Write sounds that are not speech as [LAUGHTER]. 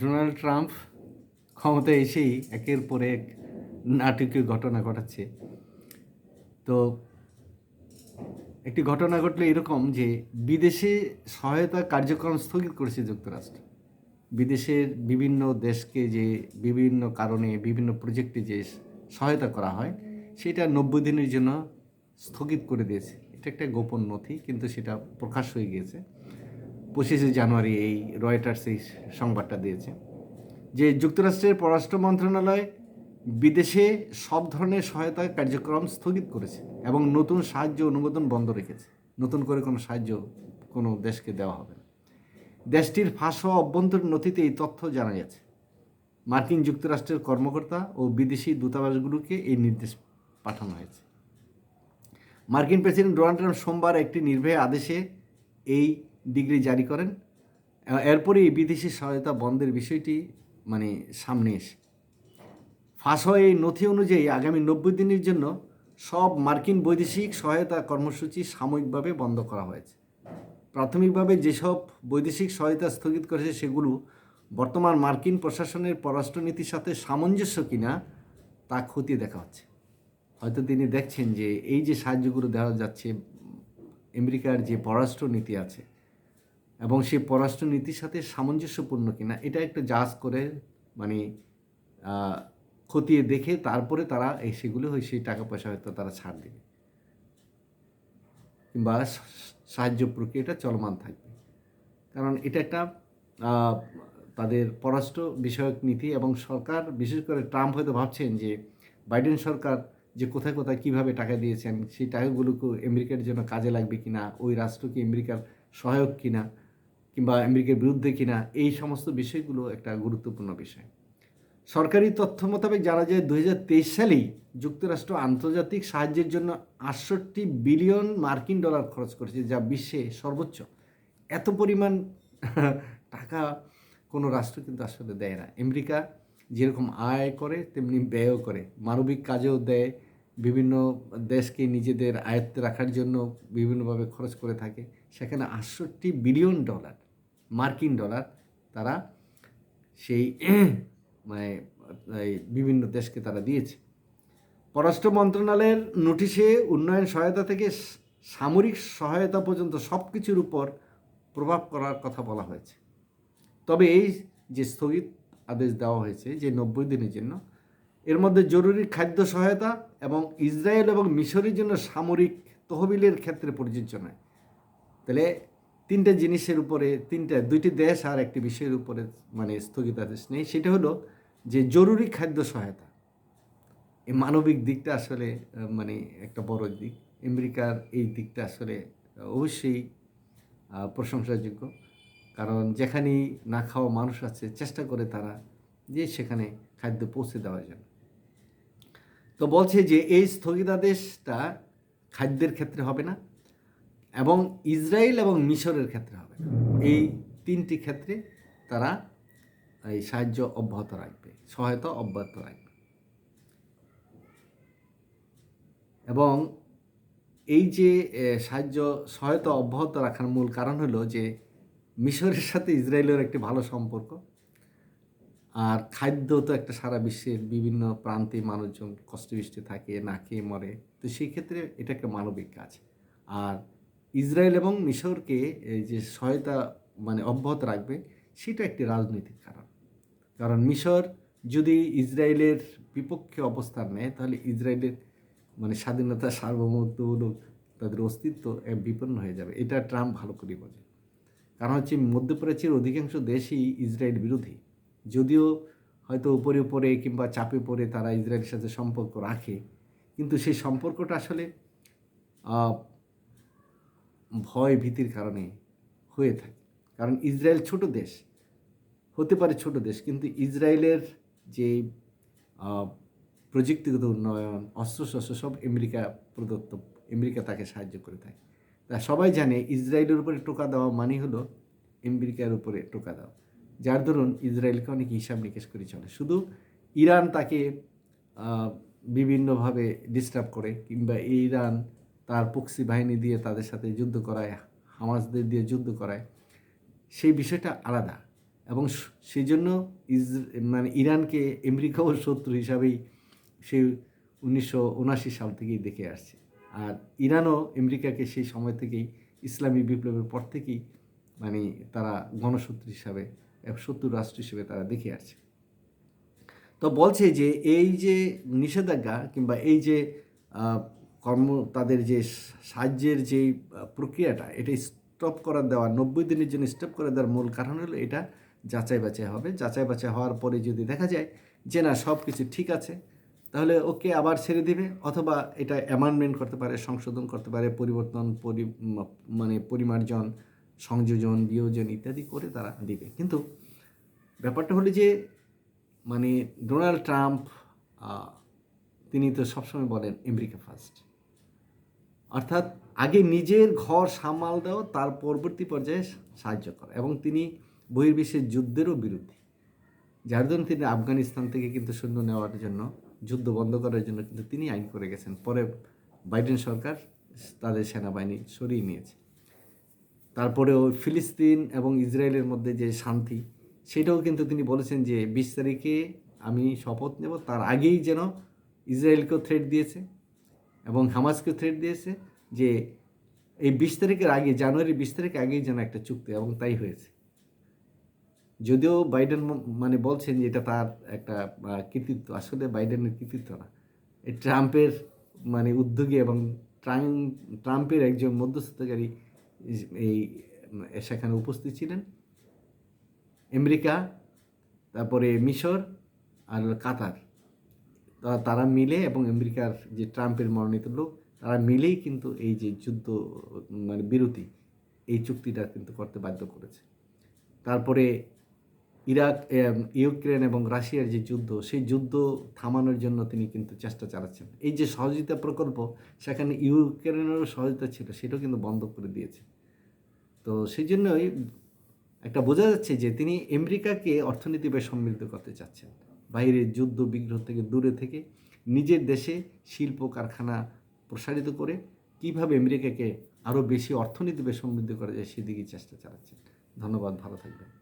Donald Trump ক্ষমতায় এসেই একের পর এক নাটকীয় ঘটনা ঘটাচ্ছে। তো একটি ঘটনা ঘটলো এরকম যে বিদেশে সহায়তা কার্যক্রম স্থগিত করেছে যুক্তরাষ্ট্র। বিদেশের বিভিন্ন দেশকে যে বিভিন্ন কারণে, বিভিন্ন প্রজেক্টে যে সহায়তা করা হয়, সেটা নব্বই দিনের জন্য স্থগিত করে দিয়েছে। এটা একটা গোপন নথি, কিন্তু সেটা প্রকাশ হয়ে গিয়েছে। পঁচিশে জানুয়ারি এই রয়টার্স এই সংবাদটা দিয়েছে যে যুক্তরাষ্ট্রের পররাষ্ট্র মন্ত্রণালয় বিদেশে সব ধরনের সহায়তা কার্যক্রম স্থগিত করেছে এবং নতুন সাহায্য অনুমোদন বন্ধ রেখেছে। নতুন করে কোনো সাহায্য কোনো দেশকে দেওয়া হবে না। দেশটির ফাঁস হওয়া অভ্যন্তরীণ নথিতে এই তথ্য জানা গেছে। মার্কিন যুক্তরাষ্ট্রের কর্মকর্তা ও বিদেশি দূতাবাসগুলোকে এই নির্দেশ পাঠানো হয়েছে। মার্কিন প্রেসিডেন্ট ডোনাল্ড ট্রাম্প সোমবার একটি নির্বাহী আদেশে এই ডিগ্রি জারি করেন। এরপরেই বিদেশি সহায়তা বন্ধের বিষয়টি মানে সামনে এসে। ফাঁস হওয়া এই নথি অনুযায়ী আগামী নব্বই দিনের জন্য সব মার্কিন বৈদেশিক সহায়তা কর্মসূচি সাময়িকভাবে বন্ধ করা হয়েছে। প্রাথমিকভাবে যেসব বৈদেশিক সহায়তা স্থগিত করেছে সেগুলো বর্তমান মার্কিন প্রশাসনের পররাষ্ট্রনীতির সাথে সামঞ্জস্য কিনা, তা খতিয়ে দেখা হচ্ছে। হয়তো তিনি দেখছেন যে এই যে সাহায্যগুলো দেওয়া যাচ্ছে, আমেরিকার যে পররাষ্ট্রনীতি আছে এবং সেই পররাষ্ট্র নীতির সাথে সামঞ্জস্যপূর্ণ কিনা, এটা একটু জাজ করে মানে খতিয়ে দেখে তারপরে তারা এই সেগুলো হয় সেই টাকা পয়সা হয়তো তারা ছাড় দেবে। কিংবা সাহায্য প্রক্রিয়াটা চলমান থাকবে। কারণ এটা একটা তাদের পররাষ্ট্র বিষয়ক নীতি এবং সরকার, বিশেষ করে ট্রাম্প হয়তো ভাবছেন যে বাইডেন সরকার যে কোথায় কোথায় কীভাবে টাকা দিয়েছেন, সেই টাকাগুলোকে আমেরিকার জন্য কাজে লাগবে কিনা, ওই রাষ্ট্র কি আমেরিকার সহায়ক কিনা কিংবা আমেরিকার বিরুদ্ধে কিনা, এই সমস্ত বিষয়গুলো একটা গুরুত্বপূর্ণ বিষয়। সরকারি তথ্য মোতাবেক জানা যায় দু হাজার তেইশ সালেই যুক্তরাষ্ট্র আন্তর্জাতিক সাহায্যের জন্য আটষট্টি বিলিয়ন মার্কিন ডলার খরচ করেছে, যা বিশ্বে সর্বোচ্চ। এত পরিমাণ [LAUGHS] টাকা কোনো রাষ্ট্র কিন্তু আসলে দেয় না। আমেরিকা যেরকম আয় করে, তেমনি ব্যয়ও করে। মানবিক কাজেও দেয়। বিভিন্ন দেশকে নিজেদের আয়ত্তে রাখার জন্য বিভিন্নভাবে খরচ করে থাকে। সেখানে আটষট্টি বিলিয়ন ডলার। মার্কিন ডলার, তারা সেই [CLEARS THROAT] মানে বিভিন্ন দেশকে তারা দিয়েছে। পররাষ্ট্র মন্ত্রণালয়ের নোটিশে উন্নয়ন সহায়তা থেকে সামরিক সহায়তা পর্যন্ত সব কিছুর উপর প্রভাব করার কথা বলা হয়েছে। তবে এই যে স্থগিত আদেশ দেওয়া হয়েছে যে নব্বই দিনের জন্য, এর মধ্যে জরুরি খাদ্য সহায়তা এবং ইসরায়েল এবং মিশরের জন্য সামরিক তহবিলের ক্ষেত্রে প্রযোজ্য নয়। তাহলে তিনটে জিনিসের উপরে, তিনটে, দুইটি দেশ আর একটি বিষয়ের উপরে মানে স্থগিতাদেশ নেই। সেটা হলো যে জরুরি খাদ্য সহায়তা। এই মানবিক দিকটা আসলে মানে একটা বড় দিক। আমেরিকার এই দিকটা আসলে অবশ্যই প্রশংসাযোগ্য। কারণ যেখানেই না খাওয়া মানুষ আছে, চেষ্টা করে তারা যে সেখানে খাদ্য পৌঁছে দেওয়ার জন্য। তো বলছে যে এই স্থগিতাদেশটা খাদ্যের ক্ষেত্রে হবে না। এবং ইসরায়েল এবং মিশরের ক্ষেত্রে হবে। এই তিনটি ক্ষেত্রে তারা এই সাহায্য অব্যাহত রাখবে, সহায়তা অব্যাহত রাখবে। এবং এই যে সাহায্য, সহায়তা অব্যাহত রাখার মূল কারণ হলো যে, মিশরের সাথে ইসরায়েলের একটি ভালো সম্পর্ক। আর খাদ্য তো একটা সারা বিশ্বের বিভিন্ন প্রান্তে মানুষজন কষ্টবৃষ্টি থাকে, না খেয়ে মরে। তো সেই ক্ষেত্রে এটা একটা মানবিক কাজ। আর ইসরায়েল এবং মিশরকে এই যে সহায়তা মানে অব্যাহত রাখবে, সেটা একটি রাজনৈতিক কারণ। কারণ মিশর যদি ইসরায়েলের বিপক্ষে অবস্থান নেয়, তাহলে ইসরায়েলের মানে স্বাধীনতা সার্বভৌমত্বমূলক তাদের অস্তিত্ব বিপন্ন হয়ে যাবে। এটা ট্রাম্প ভালো করে বোঝে। কারণ হচ্ছে মধ্যপ্রাচ্যের অধিকাংশ দেশই ইসরায়েল বিরোধী। যদিও হয়তো উপরে উপরে কিংবা চাপে পড়ে তারা ইসরায়েলের সাথে সম্পর্ক রাখে, কিন্তু সেই সম্পর্কটা আসলে ভয় ভীতির কারণে হয়ে থাকে। কারণ ইসরায়েল ছোট দেশ, হতে পারে ছোট দেশ, কিন্তু ইসরায়েলের যে প্রযুক্তিগত উন্নয়ন, অস্ত্রশস্ত্র সব আমেরিকা প্রদত্ত, আমেরিকা তাকে সাহায্য করে থাকে। তা সবাই জানে ইসরায়েলের উপরে টোকা দেওয়া মানে হলো আমেরিকার উপরে টোকা দেওয়া। যার দরুন ইসরায়েলকে অনেক হিসাব নিকেশ করে চলে। শুধু ইরান তাকে বিভিন্নভাবে ডিস্টার্ব করে, কিংবা ইরান তার পক্সি বাহিনী দিয়ে তাদের সাথে যুদ্ধ করায়, হামাসদের দিয়ে যুদ্ধ করায়, সেই বিষয়টা আলাদা। এবং সেই জন্য মানে ইরানকে আমেরিকাও শত্রু হিসাবেই সে উনিশশো উনাশি সাল থেকেই দেখে আসছে। আর ইরানও আমেরিকাকে সেই সময় থেকেই ইসলামী বিপ্লবের পর থেকেই মানে তারা গণশত্রু হিসাবে শত্রু রাষ্ট্র হিসেবে তারা দেখে আসছে। তো বলছে যে এই যে নিষেধাজ্ঞা কিংবা এই যে কর্ম, তাদের যে সাহায্যের যে প্রক্রিয়াটা, এটা স্টপ করার দেওয়া, নব্বই দিনের জন্য স্টপ করে দেওয়ার মূল কারণ হলো এটা যাচাই বাছাই হবে। যাচাই বাছাই হওয়ার পরে যদি দেখা যায় যে না সব কিছু ঠিক আছে, তাহলে ওকে আবার ছেড়ে দিবে অথবা এটা অ্যামেন্ডমেন্ট করতে পারে, সংশোধন করতে পারে, পরিবর্তন, পরি মানে পরিমার্জন, সংযোজন, বিয়োজন ইত্যাদি করে তারা দিবে। কিন্তু ব্যাপারটা হলো যে মানে ডোনাল্ড ট্রাম্প তিনি তো সবসময় বলেন, আমেরিকা ফার্স্ট অর্থাৎ আগে নিজের ঘর সামাল দেওয়া তার পরবর্তী পর্যায়ে সাহায্য করা। এবং তিনি বহির্বিশ্বের যুদ্ধেরও বিরোধী যার জন্য তিনি আফগানিস্তান থেকে কিন্তু সৈন্য নেওয়ার জন্য, যুদ্ধ বন্ধ করার জন্য কিন্তু তিনি আইন করে গেছেন। পরে বাইডেন সরকার তাদের সেনাবাহিনী সরিয়ে নিয়েছে। তারপরে ওই ফিলিস্তিন এবং ইসরায়েলের মধ্যে যে শান্তি, সেটাও কিন্তু তিনি বলেছেন যে, বিশ তারিখে আমি শপথ নেব, তার আগেই যেন ইসরায়েলকেও থ্রেট দিয়েছে। এবং হামাসকেও থ্রেট দিয়েছে যে এই বিশ তারিখের আগে জানুয়ারি বিশ তারিখ আগেই যেন একটা চুক্তি, এবং তাই হয়েছে। যদিও বাইডেন মানে বলছেন যে এটা তার একটা কৃতিত্ব। আসলে বাইডেনের কৃতিত্ব না। এই ট্রাম্পের মানে উদ্যোগী এবং ট্রাম্প ট্রাম্পের একজন মধ্যস্থতাকারী এই, সেখানে উপস্থিত ছিলেন। আমেরিকা, তারপরে মিশর আর কাতার। তারা মিলে এবং আমেরিকার যে ট্রাম্পের মনোনীত লোক, তারা মিলেই কিন্তু এই যে যুদ্ধ মানে বিরতি, এই চুক্তিটা কিন্তু করতে বাধ্য করেছে। তারপরে ইরাক ইউক্রেন এবং রাশিয়ার যে যুদ্ধ, সেই যুদ্ধ থামানোর জন্য তিনি কিন্তু চেষ্টা চালাচ্ছেন। এই যে সহযোগিতা প্রকল্প, সেখানে ইউক্রেনেরও সহযোগিতা ছিল, সেটাও কিন্তু বন্ধ করে দিয়েছে। তো সেই জন্যই একটা বোঝা যাচ্ছে যে তিনি আমেরিকাকে অর্থনীতিভাবে সমৃদ্ধ করতে চাচ্ছেন। বাইরের যুদ্ধ বিগ্রহ থেকে দূরে থেকে নিজের দেশে শিল্প কারখানা প্রসারিত করে কীভাবে আমেরিকাকে আরও বেশি অর্থনীতিভাবে সমৃদ্ধ করা যায় সেদিকেই চেষ্টা চালাচ্ছেন। ধন্যবাদ, ভালো থাকবেন।